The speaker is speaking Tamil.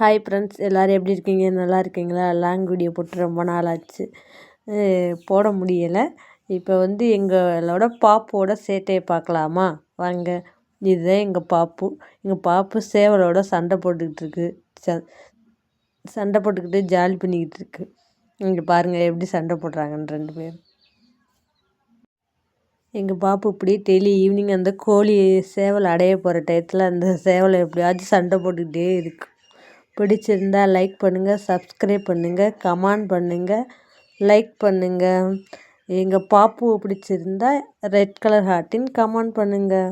ஹாய் ஃப்ரெண்ட்ஸ் எல்லோரும் எப்படி இருக்கீங்க? நல்லா இருக்கீங்களா? லாங் வீடியோ போட்டு ரொம்ப நாள் ஆச்சு போட முடியலை. இப்போ வந்து எங்களோட பாப்போட சேட்டையை பார்க்கலாமா? வாங்க. இதுதான் எங்கள் பாப்பு. எங்கள் பாப்பு சேவலோட சண்டை போட்டுக்கிட்டு இருக்கு. ச சண்டை போட்டுக்கிட்டு ஜாலி பண்ணிக்கிட்டு இருக்கு. இங்கே பாருங்கள் எப்படி சண்டை போடுறாங்கன்னு ரெண்டு பேரும். எங்கள் பாப்பு இப்படி டெய்லி ஈவினிங் அந்த கோழி சேவல் அடைய போகிற டயத்தில் அந்த சேவலை எப்படியாச்சும் சண்டை போட்டுக்கிட்டே இருக்குது பிடிச்சிருந்தா லைக் பண்ணுங்கள் சப்ஸ்கிரைப் பண்ணுங்கள் கமெண்ட் பண்ணுங்கள் லைக் பண்ணுங்கள் எங்கள் பாப்புவை பிடிச்சிருந்தா ரெட் கலர் ஹார்ட்டின் கமெண்ட் பண்ணுங்கள்